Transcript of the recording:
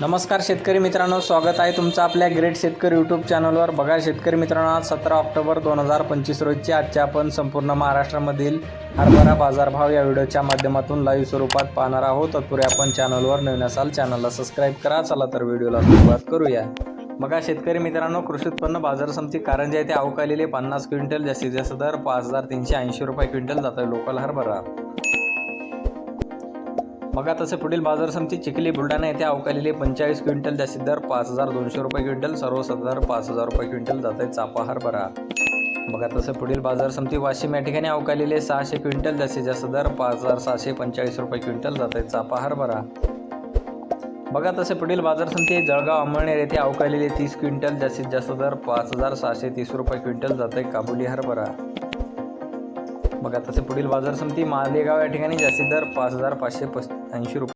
नमस्कार शेतकरी मित्रांनो स्वागत आहे तुमचं आपल्या ग्रेट शेतकरी यूट्यूब चॅनलवर बघा शेतकरी मित्रांनो आज सतरा ऑक्टोबर दोन हजार पंचवीस रोजची आजच्या आपण संपूर्ण महाराष्ट्रामधील हरभरा बाजारभाव या व्हिडिओच्या माध्यमातून लाईव्ह स्वरूपात पाहणार आहोत. तत्पूर्वी आपण चॅनलवर नवीन असाल चॅनलला सबस्क्राईब करा. चला तर व्हिडिओला सुरुवात करूया. बघा शेतकरी मित्रांनो कृषी उत्पन्न बाजार समिती कारंजा येथे अवकालेले पन्नास क्विंटल जास्तीत जास्त दर पाच हजार तीनशे ऐंशी रुपये क्विंटल जातं आहे लोकल हरभरा. बघा तसे पुढील बाजार समिती चिखली बुलढाणा येथे अवकालेले पंचेचाळीस क्विंटल जास्तीत दर पाच हजार दोनशे रुपये क्विंटल सर्वसाधारण पाच हजार रुपये क्विंटल जात आहे चापा हरभरा बघा तसं पुढील बाजार समिती वाशिम या ठिकाणी अवकालेले सहाशे क्विंटल जास्तीत जास्त दर पाच हजार सहाशे पंचेचाळीस रुपये क्विंटल जात आहे चापा हरभरा बघा तसे पुढील बाजार समिती जळगाव अंमळनेर येथे अवकालेले तीस क्विंटल जास्तीत जास्त दर पाच हजार सहाशे तीस रुपये क्विंटल जात आहे काबुली हरभरा बघा तसे पुढील बाजार समिती मालेगाव या ठिकाणी जास्तीत दर पाच हजार पाचशे पस ऐंशी रुपये